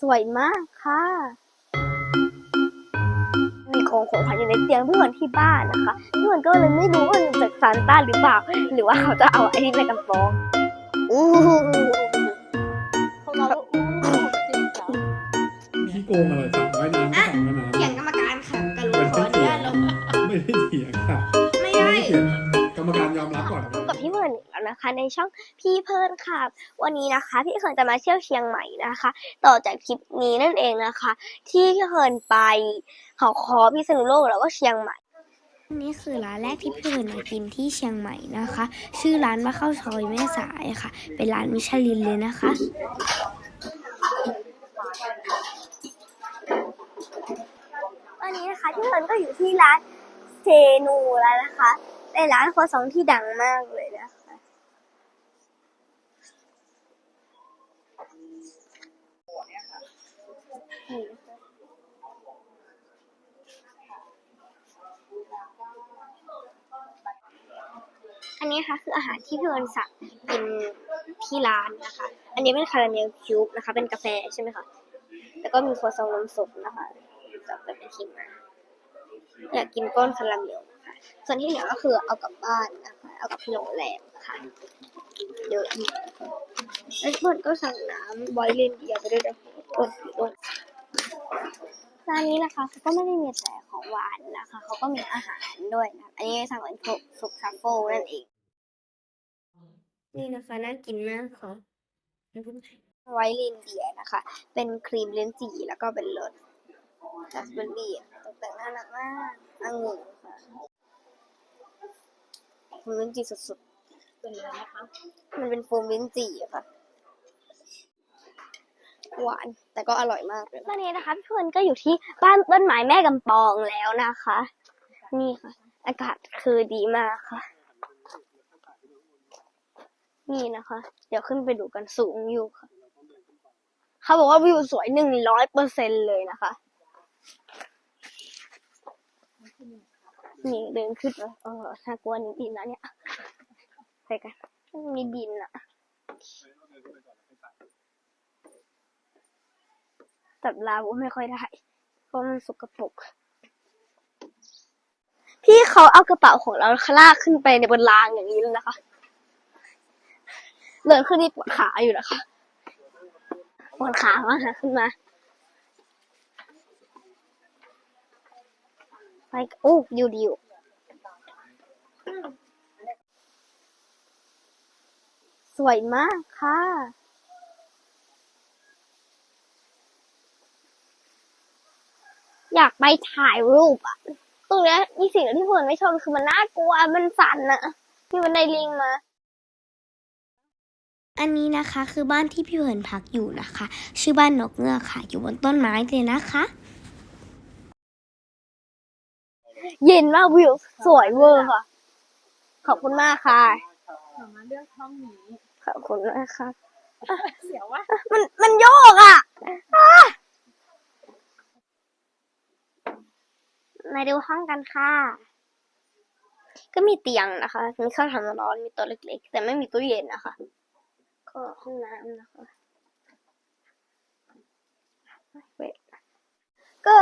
สวยมากค่ะ มีของของขวัญอยู่ในเตียงพี่เหมือนที่บ้านนะคะพี่เหมือนก็เลยไม่รู้ว่ามันจากซานต้าหรือเปล่า หรือว่าเขาจะเอาไอ้นี่ไปกำปองอู้หู ของเราก็อู้จริงจ้ะขี้โกงอะไรสั่งไนอีกแล้วนะคะ ในช่องพี่เพิร์นค่ะ วันนี้นะคะพี่เพิร์นจะมาเที่ยวเชียงใหม่นะคะ ต่อจากคลิปนี้นั่นเองนะคะ ที่พี่เพิร์นไปเขาคอพิษณุโลกแล้วก็เชียงใหม่นี่คือร้านแรกที่พี่เพิร์นมากินที่เชียงใหม่นะคะ ชื่อร้านว่าข้าวซอยแม่สายค่ะ เป็นร้านมิชลินเลยนะคะ วันนี้นะคะพี่เพิร์นก็อยู่ที่ร้านเซนูแล้วนะคะ เป็นร้านครัวซองที่ดังมากเลยนะคะ นี่นะคะ อันนี้ค่ะคืออาหารที่พี่เอิญสั่งกินที่ร้านนะคะ อันนี้เป็นคาราเมลคิวบ์นะคะ เป็นกาแฟใช่ไหมคะ แล้วก็มีครัวซองนมสดนะคะจับแบบเป็นครีมมาอยากกินก้อนคาราเมลค่ะส่วนที่เหลือก็คือเอากลับบ้านนะคะ เอากลับที่โรงแรมค่ะเยอะอีกแล้วเพื่อนก็สั่งน้ำบอยเลนเดียไปด้วยนะคะโอ้ยโอ้ย ร้านนี้นะคะเขาก็ไม่ได้มีแต่ของหวานนะคะเขาก็มีอาหารด้วยนะอันนี้สั่งเป็นพวกซุปทรัฟเฟิลนั่นเองนี่นะคะน่ากินมากค่ะไวท์ลินเดียนะคะ เป็นครีมลิ้นจี่แล้วก็เป็นรสราสเบอร์รี่ตกแต่งน่ารักมากองุ่นค่ะโฟมลิ้นจี่สุดเป็นเลยนะคะๆมันเป็นโฟมลิ้นจี่อะค่ะ หวาน แต่ก็อร่อยมากเลยตอนนี้นะคะพี่เพื่อนก็อยู่ที่บ้านต้นไม้แม่กำปองแล้วนะคะ นี่ค่ะ อากาศคือดีมากค่ะ นี่นะคะ เดี๋ยวขึ้นไปดูกันสูงอยู่ค่ะ เขาบอกว่าวิวสวยหนึ่งร้อยเปอร์เซ็นเลยนะคะนี่เดินขึ้นเออน่ากลัวนิดนึงนะเนี่ยไปกัน มีดินอะ จับลาวไม่ค่อยได้ เพราะมันสกปรกพี่เขาเอากระเป๋าของเราลากขึ้นไปในบนรางอย่างนี้เลยนะคะเดินขึ้นนี่ปวดขาอยู่นะคะปวดขามากค่ะขึ้นมาไปโอ้ดิวดิวสวยมากค่ะ อยากไปถ่ายรูปอะตรงเนี้ยมีสิ่งที่เพื่อนไม่ชอบคือมันน่ากลัวมันสั่นอะที่มันได้ลิงมาอันนี้นะคะคือบ้านที่พี่เพิร์นพักอยู่นะคะ ชื่อบ้านนกเงือกค่ะ อยู่บนต้นไม้เลยนะคะ เย็นมากวิวสวยเวอร์ค่ะ ขอบคุณมากค่ะสามารถเลือกช่องนี้ขอบคุณมากค่ะเสียวว่ามันมันโยกอะอะ มาดูห้องกันค่ะ ก็มีเตียงนะคะ มีเครื่องทำร้อน มีโต๊ะเล็กๆ แต่ไม่มีตู้เย็นนะคะ ก็ห้องน้ำนะคะเว้ยก็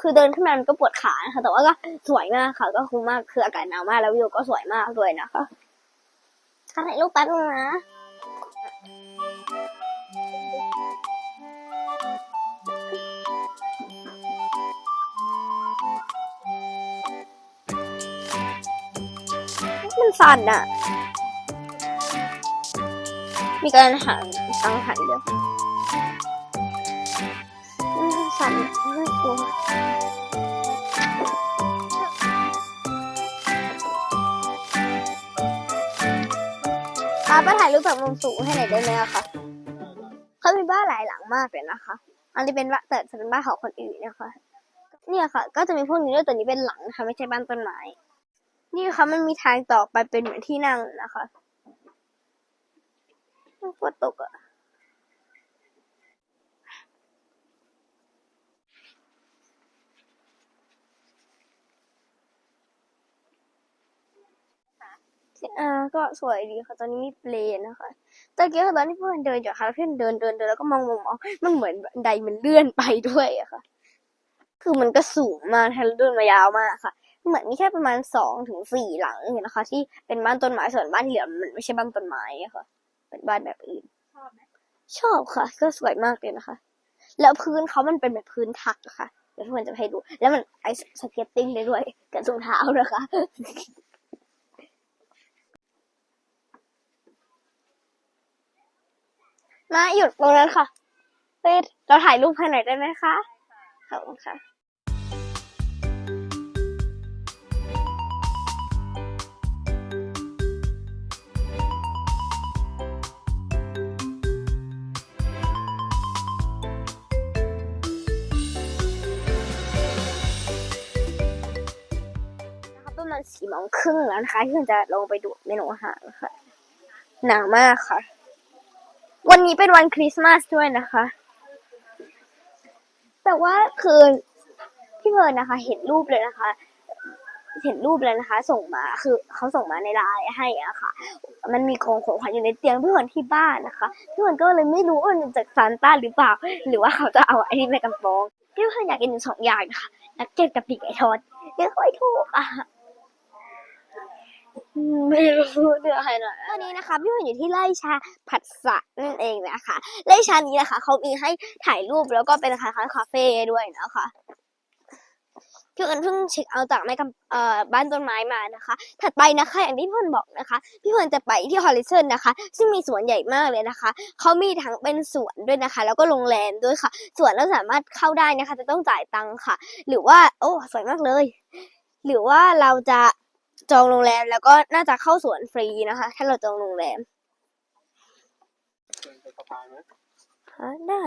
คือเดินขึ้นมามันก็ปวดขานะคะ แต่ว่าก็สวยมากค่ะ ก็คุ้มมาก คืออากาศหนาวมากแล้ววิวก็สวยมากด้วยนะคะถ่ายรูปแป๊บนึงนะ มันสั่นอะมีการหันสังหันด้วยอืมสั่นน่ากลัวป้าไปถ่ายรูปแบบมุมสูงให้หน่อยได้ไหมคะเขามีบ้านหลายหลังมากเลยนะคะ อันนี้เป็นบ้านแต่จะเป็นบ้านของคนอื่นนะคะ เนี่ยค่ะ ก็จะมีพวกนี้ด้วยแต่นี้เป็นหลังนะคะไม่ใช่บ้านต้นไม้ นี่ค่ะมันมีทางต่อไปเป็นเหมือนที่นั่งนะคะปวดตกอะเอ่าก็สวยดีค่ะ ตอนนี้มีเปลนนะคะตะเกียบตอนที่เพื่อนเดินอยู่ค่ะแล้วเพื่อนเดินเดินเดินแล้วก็มองมองมองมันเหมือนบันไดมันเลื่อนไปด้วยอะค่ะ คือมันก็สูงมากแทนเดินมายาวมากค่ะ เหมือนมีแค่ประมาณสองถึงสี่หลังเองนะคะ ที่เป็นบ้านต้นไม้ส่วนบ้านที่เหลือมันไม่ใช่บ้านต้นไม้อะค่ะเป็นบ้านแบบอื่น ชอบไหมชอบค่ะ ก็สวยมากเลยนะคะ แล้วพื้นเขามันเป็นแบบพื้นทักอะค่ะเดี๋ยวทุกคนจะไปให้ดู แล้วมันไอสเก็ตติ้งได้ด้วยกับรองเท้านะคะมาหยุดตรงนั้นค่ะเฮ้ยเราถ่ายรูปให้หน่อยได้ไหมคะขอบคุณค่ะ กี่โมงครึ่งแล้วนะคะที่เราจะลงไปดูเมนูอาหารค่ะ หนาวมากค่ะ วันนี้เป็นวันคริสต์มาสด้วยนะคะ แต่ว่าคือพี่เพิร์นนะคะ เห็นรูปเลยนะคะ เห็นรูปเลยนะคะ ส่งมาคือเขาส่งมาในไลน์ให้อะค่ะ มันมีกองของขวัญอยู่ในเตียงพี่เพิร์นที่บ้านนะคะพี่เพิร์นก็เลยไม่รู้ว่ามันจากซานต้าหรือเปล่า หรือว่าเขาจะเอาไอ้นี่ไปกำปองพี่เพิร์นอยากกินสองอย่างนะคะนักเก็ตกับปีกไก่ทอดเดี๋ยวค่อยถูกอะ ไม่รู้เดืออะไรหน่อยวันนี้นะคะพี่เพิร์นอยู่ที่ไร่ชาผัดสะนั่นเองนะคะไร่ชานี้นะคะเขามีให้ถ่ายรูปแล้วก็เป็นคล้ายๆคาเฟ่ด้วยนะคะพี่อิญเพิ่งเช็คเอาจากแม่กำเอ่อบ้านต้นไม้มานะคะ ถัดไปนะคะอย่างที่พี่เพิร์นบอกนะคะ พี่เพิร์นจะไปที่ฮอลลิเซนนะคะ ซึ่งมีสวนใหญ่มากเลยนะคะเขามีทั้งเป็นสวนด้วยนะคะ แล้วก็โรงแรมด้วยค่ะ สวนเราสามารถเข้าได้นะคะ จะต้องจ่ายตังค์ค่ะ หรือว่า โอ้สวยมากเลย หรือว่าเราจะ จองโรงแรมแล้วก็น่าจะเข้าสวนฟรีนะคะ ถ้าเราจองโรงแรมเดินไปสะพายไหมฮะได้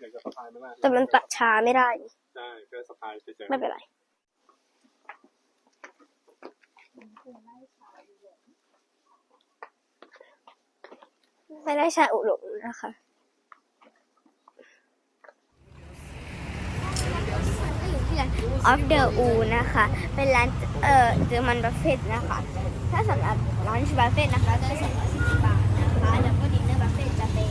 อยากจะสะพายไหมล่ะแต่มันตัดชาไม่ได้นี่ได้ก็สะพายไปเจอไม่เป็นไร ไม่ได้ชาอุหลงนะคะ อยู่ที่ร้าน Of the U นะคะ เป็นร้านเอ่อเจอมันบัฟเฟ่นะคะ ถ้าสำหรับร้านบัฟเฟ่นะคะจะเป็น240บาทนะคะแล้วก็ดินเนอร์บัฟเฟ่จะเป็น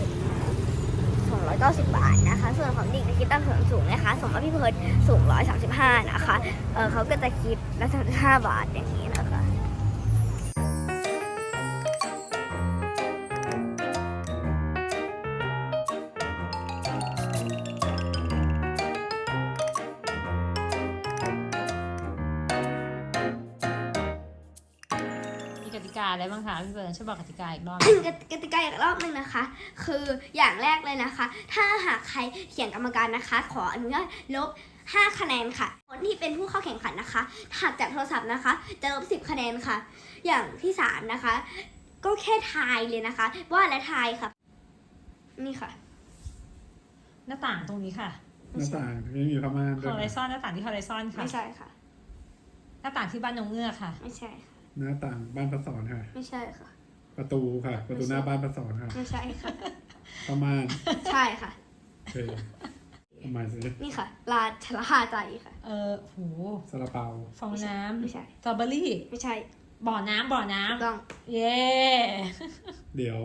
290บาทนะคะ ส่วนของเด็กจะคิดตามส่วนสูงนะคะสมมติพี่เพิร์ดสูง135นะคะเออเขาก็จะคิดละ35บาทอย่างนี้ คะพี่เบิร์นช่วยบอกกติกาอีกรอบกติกาอีกรอบหนึ่งนะคะ คืออย่างแรกเลยนะคะ ถ้าหากใครเขียนกรรมการนะคะ ขออนุญาตลบ5 คะแนนค่ะ คนที่เป็นผู้เข้าแข่งขันนะคะหากจากโทรศัพท์นะคะ จะลบ10 คะแนนค่ะ อย่างที่สามนะคะ ก็แค่ทายเลยนะคะ ว่าและทายค่ะ นี่ค่ะ หน้าต่างตรงนี้ค่ะหน้าต่างไม่มีผ้าม่านด้ฮวอยริซอนหน้าต่างที่ฮอริซอนค่ะ ไม่ใช่ค่ะ หน้าต่างที่บ้านนงเงือกค่ะ ไม่ใช่ค่ะ หน้าต่างบ้านพระสอนค่ะ ไม่ใช่ค่ะ ประตูค่ะ ประตูหน้าบ้านพระสอนค่ะ ไม่ใช่ค่ะผ้าม่านใช่ค่ะ โอเคทำไมสินี่ค่ะ ลาชลาใจค่ะ เออโหซาลาเปาฟองน้ไม่ใช่ำสตรอเบอรี่ ไม่ใช่บ่อน้ำบ่อน้ถูกต้องำเย้เดี๋ยว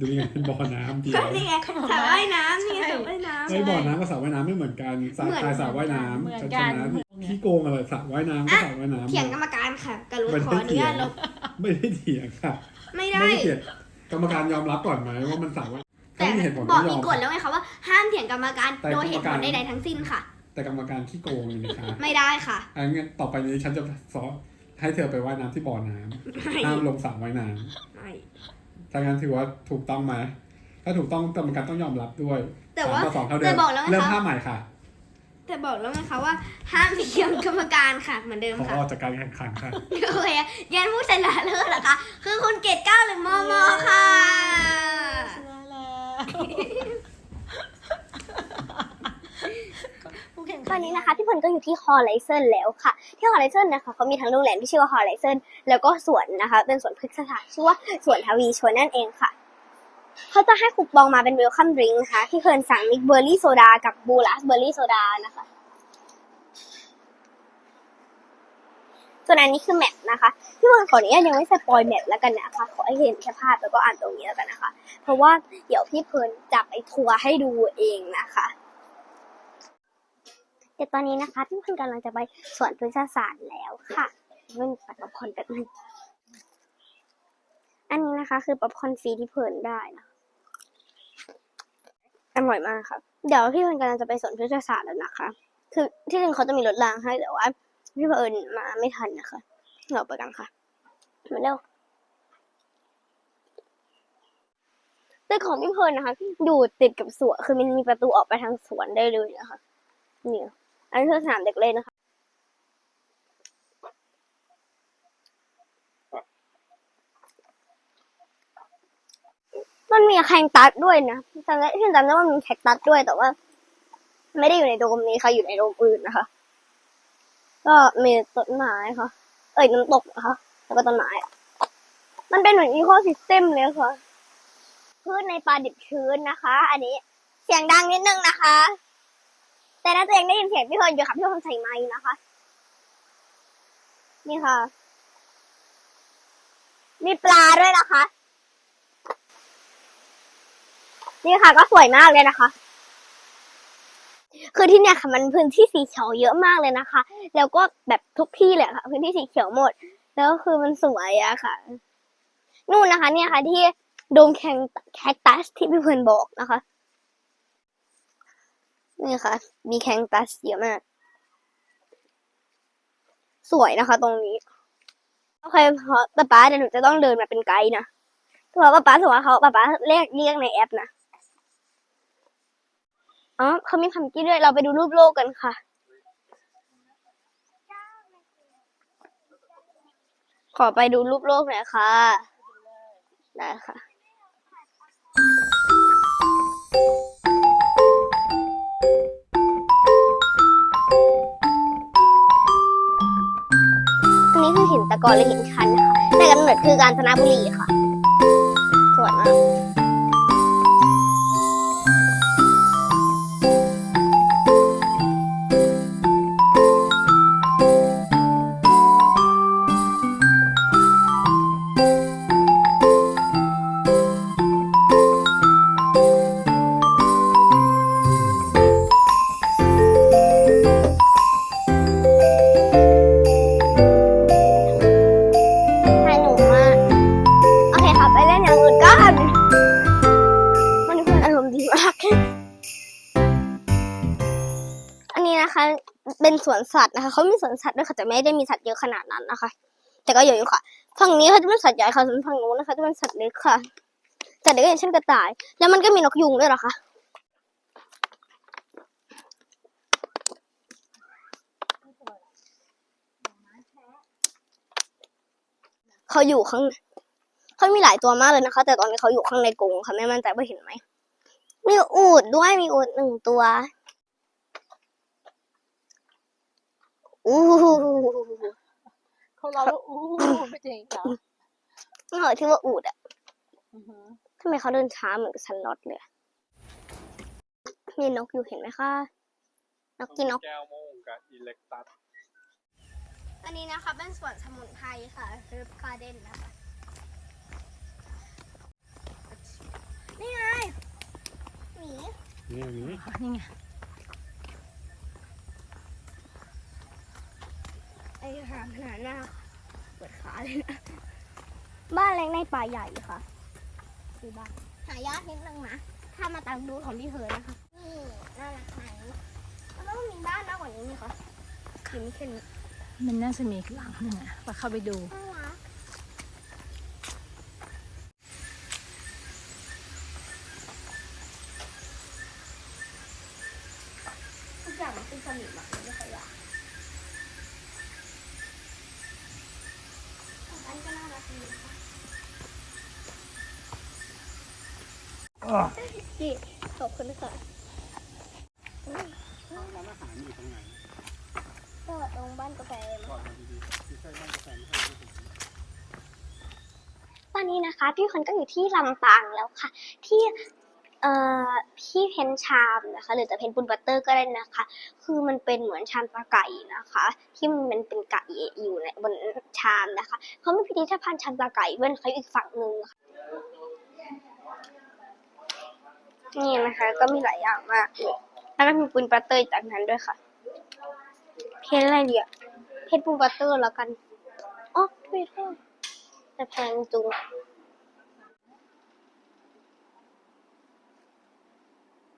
ดูยังไงเป็นบ่อน้ำเดียวนี่ไงสระว่ายน้ำนี่ไงสระว่ายน้ำ ไม่บ่อน้ำกับสระว่ายน้ำไม่เหมือนกันสระเหมือนชายสระว่ายน้ำเหมือนชัดกัน ๆนะพี่โกงอะไรสระว่ายน้ำก็สระว่ายน้ำเถียงกรรมการค่ะกรุณาไม่ขอได้อนุเถียญางตลบไม่ได้เถียงค่ะ ไม่ได้ ไม่ได้เถียงกรรมการยอมรับก่อนไหมว่ามันสระว่ายแต่ถ้ามีเหตุผลบอก็กยอมีมกฎแล้วไงคะว่าห้ามเถียงกรรมการแต่โดยเหตุผกรรลมการ ใดๆทั้งสิ้นค่ะ แต่กรรมการขี้โกงอยู่นะคะไม่ได้ค่ะอันงั้นต่อไปนี้ฉันจะสอนให้เธอไปว่ายน้ำที่บ่อน้ำไม่ห้ามลงสระว่ายน้ไม่ำถ้างั้นถือว่าถูกต้องไหมถ้าถูกต้องกรรมการต้องยอมรับด้วยแต่ว่า สมต่อสองเท่าเดิแต่มบอกแล้วไงเริ่มคะท่าใหม่ค่ะ แต่บอกแล้วไงคะว่าห้ามเถียงกรรมการค่ะเหมือนเดิมขอค่ะ ออกจากการแข่งขันค่ะ โอเคยันผู้ชนะเลิศเหรอคะ คือคุณเกดเก้าหรือมอมอค่ะเชื่อแล้วผู้แข่งตขัอนนี้นะคะพี่พลก็อยู่ที่ฮอลไลเซนแล้วค่ะ ที่ฮอลไลเซนนะคะเขามีทั้งโรงแรมที่ชื่อว่าฮอลไลเซนแล้วก็สวนนะคะ เป็นสวนพฤกษศาสตร์ชื่อว่าสวนทวีชนนั่นเองค่ะ เขาจะให้คูปองมาเป็นเวลคัมดริงนะคะที่เพลินสั่งมิกเบอร์รี่โซดากับบูลัสเบอร์รี่โซดานะคะส่วนอันนี้คือแมปนะคะพี่บอลขออนุญาตยังไม่สปอยแมปแล้วกันนะคะ ขอให้เห็นแค่ภาพแล้วก็อ่านตรงนี้แล้วกันนะคะ เพราะว่าเดี๋ยวพี่เพลินจะไปทัวร์ให้ดูเองนะคะเดี๋ยวตอนนี้นะคะพี่เพลินกำลังจะไปสวนพฤกษศาสตร์แล้วค่ะเรื่องปัดป๊อปคอร์นกันง อันนี้นะคะ คือป๊อปคอร์นฟรีที่เพลินได้นะอร่อยมากค่ะเดี๋ยวพี่เพลินกำลังจะไปสวนพฤกษศาสตร์แล้วนะคะ คือที่จริงเขาจะมีรถรางให้แต่ว่าพี่เพลินมาไม่ทันนะคะเราไปกันค่ะมาเร็วตึกของพี่เพลินนะคะอยู่ติดกับสวนคือมันมีประตูออกไปทางสวนได้เลยนะคะนี่อันนี้คือสนามเด็กเล่นนะคะ มีแคงตัสด้วยนะจำได้ที่จำได้ว่ามีแคคตัสด้วยแต่ว่า ไม่ได้อยู่ในโดมนี้ค่ะ อยู่ในโดมอื่นนะคะ ก็มีต้นไม้ค่ะ เอ้ยน้ำตกนะคะแล้วก็ต้นไม้มันเป็นเหมือนอีโคซิสเต็มเลยค่ะพืชในป่าดิบชื้นนะคะ อันนี้เสียงดังนิดนึงนะคะ แต่น่าจะยังได้ยินเสียงพี่เพลิร์นอยู่ค่ะพี่เพลิร์นใส่ไม้นะคะ นี่ค่ะ มีปลาด้วยนะคะ นี่ค่ะ ก็สวยมากเลยนะคะ คือที่เนี่ยค่ะมันพื้นที่สีเขียวเยอะมากเลยนะคะ แล้วก็แบบทุกที่เลยค่ะ พื้นที่สีเขียวหมด แล้วคือมันสวยอะค่ะ นู่นนะคะ เนี่ยค่ะ ที่โดมแคงแคคตัสที่พี่เพลิร์นบอกนะคะ นี่ค่ะ มีแคงตัสเยอะมาก สวยนะคะตรงนี้โอเคเพราะป๊าป๊าเดี๋ยวหนูจะต้องเดินมาเป็นไกด์นะเพราะว่าป๊าป๊าถือว่าเขาป๊าป๊าเรียกเรียกในแอปนะ อ๋อเขามีพัมกี้ด้วย เราไปดูรูปโลกกันค่ะ ขอไปดูรูปโลกหน่อยค่ะ ได้ค่ะอันนี้คือหินตะกอนและหินชันนะคะแต่กำเนิดคือกาญจนบุรีค่ะ สวยมาก วนสัตว์นะคะเขามีสวนสัตว์ด้วยค่ะแต่ไม่ได้มีสัตว์เยอะขนาดนั้นนะคะ แต่ก็เยอะอยู่ค่ะฝั่งนี้เขาจะเป็นสัตว์ใหญ่ค่ะส่วนฝั่งนู้นนะคะจะเป็นสัตว์เล็กค่ะสัตว์เล็กอย่างเช่นกระต่าย แล้วมันก็มีนกยุงด้วยหรอคะเขาอยู่ข้างเขามีหลายตัวมากเลยนะคะ แต่ตอนนี้เขาอยู่ข้างในกรงค่ะไม่มั่นใจว่าเห็นไหมมีอูดด้วยมีอูดหนึ่งตัว อู้หูเขาเราว่าอู้ไม่จริงเหรอนี่เหรอที่ว่าอูดอะอือหือทำไมเขาเดินช้าเหมือนกับสล็อตเลยอะมีนกอยู่เห็นไหมคะนกกินนกแก้วโมงกับอิเล็กตัสอันนี้นะคะเป็นสวนสมุนไพรค่ะคือการ์เด้นนะคะนี่ไงหมีนี่อย่างนี้นี่ไง อ้หางหนาหน้าเปิดขาเลยนะ บ้านเล็กในป่าใหญ่ค่ะคือบ้านหายากนิดนึงนะ ถ้ามาตามดูของพี่เพิร์นนะคะ นี่น่ารักไหมแล้วก็มีบ้านมากกว่านี้ไหมคะหรือมีแค่นี้ มันน่าจะมีหลังหนึ่งอะไปเข้าไปดูน่ารักทุกอย่างมันเป็นสนิมอะไม่ค่อยอยากอันก็น่ารักดีนะคะ นี่ขอบคุณค่ะร้านอาหารอยู่ตรงไหนก็ตรงบ้านกาแฟบอกมาดีๆไม่ใช่บ้านกาแฟไม่ใช่ตอนนี้นะคะพี่คนก็อยู่ที่ลำปางแล้วค่ะ ที่เอ่อพี่เพนชามนะคะ หรือจะเพนบุนบัตเตอร์ก็ได้นะคะ คือมันเป็นเหมือนชามตาไก่นะคะ ที่มันเป็นไก่อยู่ในบนชามนะคะเขาไมีพิพิธภัณฑ์ชามตาไก่เว้นเขาอีกฝั่งหนึ่งค่ะ นี่นะคะ ก็มีหลายอย่างมากเลยแล้วก็มีบุนบัตเตอร์จากนั้นด้วยค่ะ เพ้นอะไรดีอะเพ้นบุนบัตเตอร์แล้วกันอ๋อทวิตเตอร์แต่แพงจุง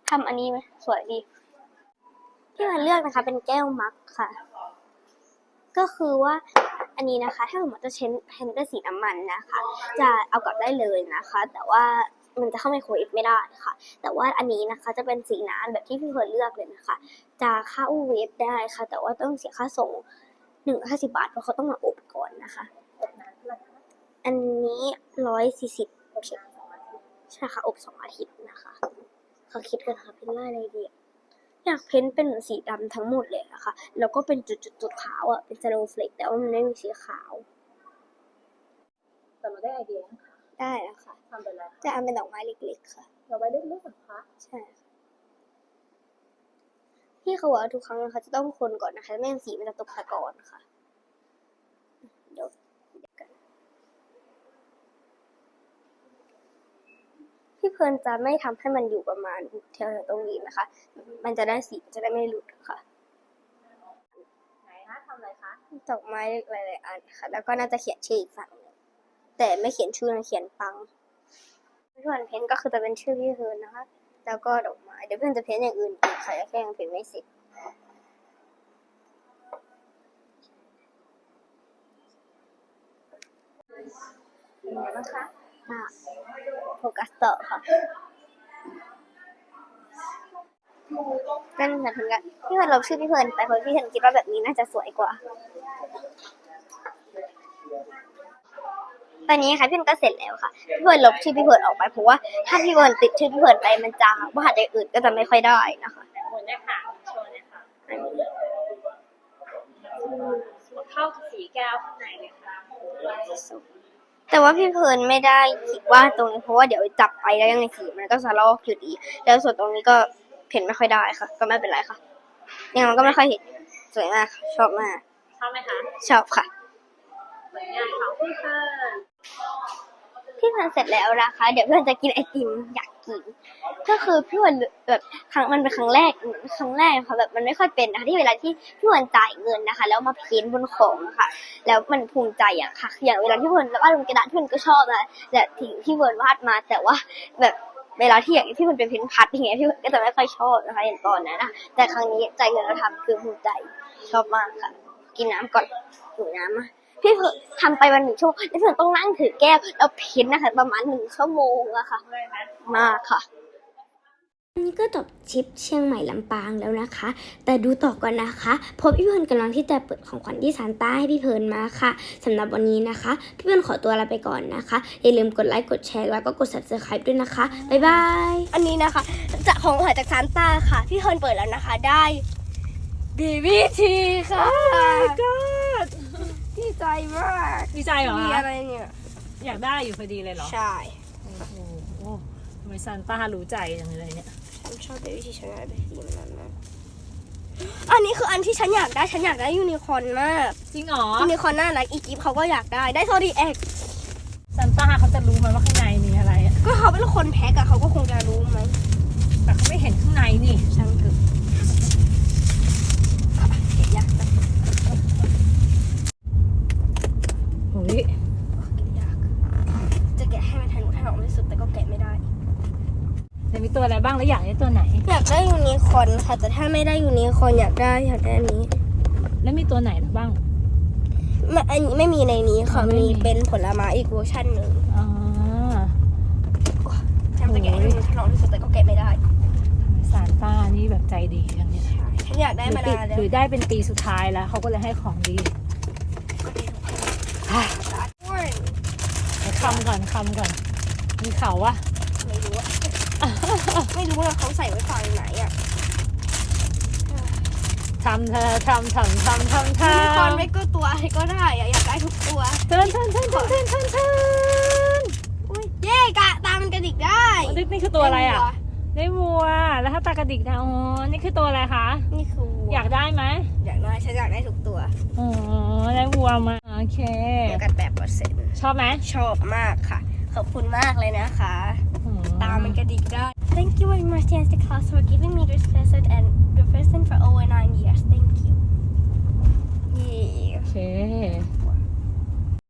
ทำอันนี้ไหมสวยดี ที่มันเลือกนะคะ เป็นแก้วมักค่ะ ก็คือว่าอันนี้นะคะ ถ้าสมมติจะเช้นเพ้นด้วยสีน้ำมันนะคะ จะเอากลับได้เลยนะคะ แต่ว่า มันจะเข้าไมโครเวฟไม่ได้ค่ะ แต่ว่าอันนี้นะคะจะเป็นสีน้ำแบบที่พี่เฟิร์นเลือกเลยนะคะ จะเข้าเวฟได้ค่ะ แต่ว่าต้องเสียค่าส่งหนึ่งห้าสิบาท เพราะเขาต้องมาอบก่อนนะคะ อันนี้ร้อยสี่สิบใช่ค่ะ อบสองอาทิตย์นะคะเขาคิดกันค่ะเป็นลายอะไรดีอะอยากเพ้นเป็นสีดำทั้งหมดเลยอะคะ แล้วก็เป็นจุดๆขาวอะเป็นสโนว์เฟลกแต่ว่ามันไม่มีสีขาว แต่เราได้ไอเดียนะคะ ได้แล้วค่ะ ทำไปแล้วจะเอาเป็นดอกไม้เล็กๆค่ะเราไว้เล็กๆนะคะใช่ค่ะพี่เขาบอกว่าทุกครั้งนะคะจะต้องคนก่อนนะคะไม่งั้นสีมันจะตกตะกอนค่ะเดี๋ยวเดี๋ยวกันพี่เพลิร์นจะไม่ทำให้มันอยู่ประมาณแถวๆตรงนี้นะคะ มันจะได้สีจะได้ไม่หลุดค่ะ ไหนคะทำอะไรคะ ดอกไม้หลายๆอันค่ะ แล้วก็น่าจะเขียนชื่ออีกฝั่งหนึ่ง แต่ไม่เขียนชื่อนะเขียนปังส่วนเพ้นก็คือจะเป็นชื่อพี่เพิร์นนะคะ แล้วก็ดอกไม้เดี๋ยวเพื่อนจะเพ้นอย่างอื่นอีกค่ะแค่ยังเพ้นไม่เสร็จเป็นไงบ้างคะอะโฟกัสต่อค่ะนั่นค่ะถึงกันพี่เพิร์นลบชื่อพี่เพิร์นไปเพราะพี่เพิร์นคิดว่าแบบนี้น่าจะสวยกว่า ตอนนี้ค่ะพี่เพิร์นก็เสร็จแล้วค่ะพี่เพิร์นลบชื่อพี่เพิร์นออกไปเพราะว่าถ้าพี่เพิร์นติดชื่อพี่เพิร์นไปมันจะวาดอย่างอื่นก็จะไม่ค่อยได้นะคะหมุนเนี่ยค่ะโชว์เนี่ยค่ะเข้าสีแก้วข้างในเลยค่ะแต่ว่าพี่เพิร์นไม่ได้คิดว่าตรงนี้เพราะว่าเดี๋ยวจับไปแล้วยังไงสีมันก็จะลอกอยู่ดีแล้วส่วนตรงนี้ก็เห็นไม่ค่อยได้ค่ะ ก็ไม่เป็นไรค่ะยังมันก็ไม่ค่อยเห็นสวยมากชอบมากชอบไหมคะชอบค่ะงานของพี่เฟิร์น พี่พนเสร็จแล้วนะคะ เดี๋ยวเพื่อนจะกินไอติมอยากกิน ก็คือพี่เพิร์นแบบครั้งมันเป็นครั้งแรกครั้งแรกค่ะแบบมันไม่ค่อยเป็นนะคะที่เวลาที่พี่เพิร์นจ่ายเงินนะคะ แล้วมาเพ้นท์บนของะค่ะ แล้วมันภูมิใจอะค่ะ อย่างเวลาที่เพิร์นวาดบนกระดาษพี่เพิร์นก็ชอบนะแต่ถึงที่เพิร์นวาดมาแต่ว่าแบบเวลาที่อย่างที่เพิร์นเป็นเพ้นท์พัดอย่างเงี้ยพี่เพิร์นก็จะไม่ค่อยชอบนะคะอย่างตอนนั้นนะแต่ครั้งนี้จ่ายเงินแล้วทำคือภูมิใจชอบมากค่ะ กินน้ำก่อนหิวน้ำอะ พี่เพิร์นทำไปวันหนึ่งชั่วโมงแล้วพี่เพิร์นต้องนั่งถือแก้วแล้วเพ้นท์นะคะ ประมาณหนึ่งชั่วโมงอะค่ะ มากค่ะอันนี้ก็จบทริปเชียงใหม่ลำปางแล้วนะคะ แต่ดูต่อก่อนนะคะเพบพี่เพลิร์นกำลังที่จะเปิดของขวัญที่ซานต้าให้พี่เพลิร์นมาค่ะสำหรับวันนี้นะคะ พี่เพลิร์นขอตัวลาไปก่อนนะคะ อย่าลืมกดไลค์กดแชร์แล้วก็กด subscribe ด้วยนะคะ บ๊ายบาย อันนี้นะคะจากของขวัญจากซานต้าค่ะ พี่เพลิร์นเปิดแล้วนะคะได้ DVT ค่ะ god ดี ใจมากดีใจเหรอมีคะอะไรเนี่ย อยากได้อยู่พอดีเลยเหรอ ใช่ โอ้โหทำไมซานต้ารู้ใจจังเลยเนี่ยฉันชอบ DVT ฉันอยากได้สีนั้นมากอันนี้คืออันที่ฉันอยากได้ ฉันอยากได้ยูนิคอร์นมาก จริงเหรอยูนิคอร์นน่ารักอีกิฟเขาก็อยากได้ ได้โซดีเอ็กซานต้าเขาจะรู้ไหมว่าข้างในมีอะไรอะก็เขาเป็นคนแพ็กอะเขาก็คงจะรู้ไหมแต่เขาไม่เห็นข้างในนี่ช่างเกิดเก็บยากจัง โอ้ยเก็บยาก จะแกะให้มันทะลุทะลวงที่สุดแต่ก็แกะไม่ได้ จะมีตัวอะไรบ้างแล้วอยากได้ตัวไหน อยากได้ยูนิคอร์นค่ะ แต่ถ้าไม่ได้ยูนิคอร์นอยากได้อยากได้อันนี้ แล้วมีตัวไหนบ้าง ไม่อันนี้ไม่มีในนี้ค่ะอ๋อไม่มี มีเป็นผลไม้อีกเวอร์ชันหนึ่งอ๋อจำจะแกะให้มันทะลวงที่สุดแต่ก็แกะไม่ได้ซานต้านี่แบบใจดีจังเนี่ยฉันอยากได้มาหรืนานแล้วหรือได้เป็นปีสุดท้ายแล้วเขาก็เลยให้ของดีอะไปคำก่อนคำก่อน มีเขาวะไม่รู้อะไม่รู้ว่าเขาใส่ไว้ฝั่งไหนอะทำเธอทำทำทำทำทยูนิคอร์นำไม่ก็ตัวอะไรก็ได้อะอยากได้ทุกตัวเทินเทินเทินเทินเทินเทินเทินอุ้ยเย่กะตามันกระดิกได้นี่นี่คือตัวอะไรอะ ได้วัว แล้วถ้าตากระดิกนะอ๋อนี่คือตัวอะไรคะ นี่คือวัวอยากได้ไหมอยากได้ฉันอยากได้ทุกตัว อ๋อ ได้วัวมา โอเคเดียวกันแบบเปอร์เซ็นต์ชอบไหมชอบมากค่ะ ขอบคุณมากเลยนะคะอืตามันกระดิกได้ Thank you very much Santa Claus for giving me this present and the present for over nine years Thank you เย้โอเค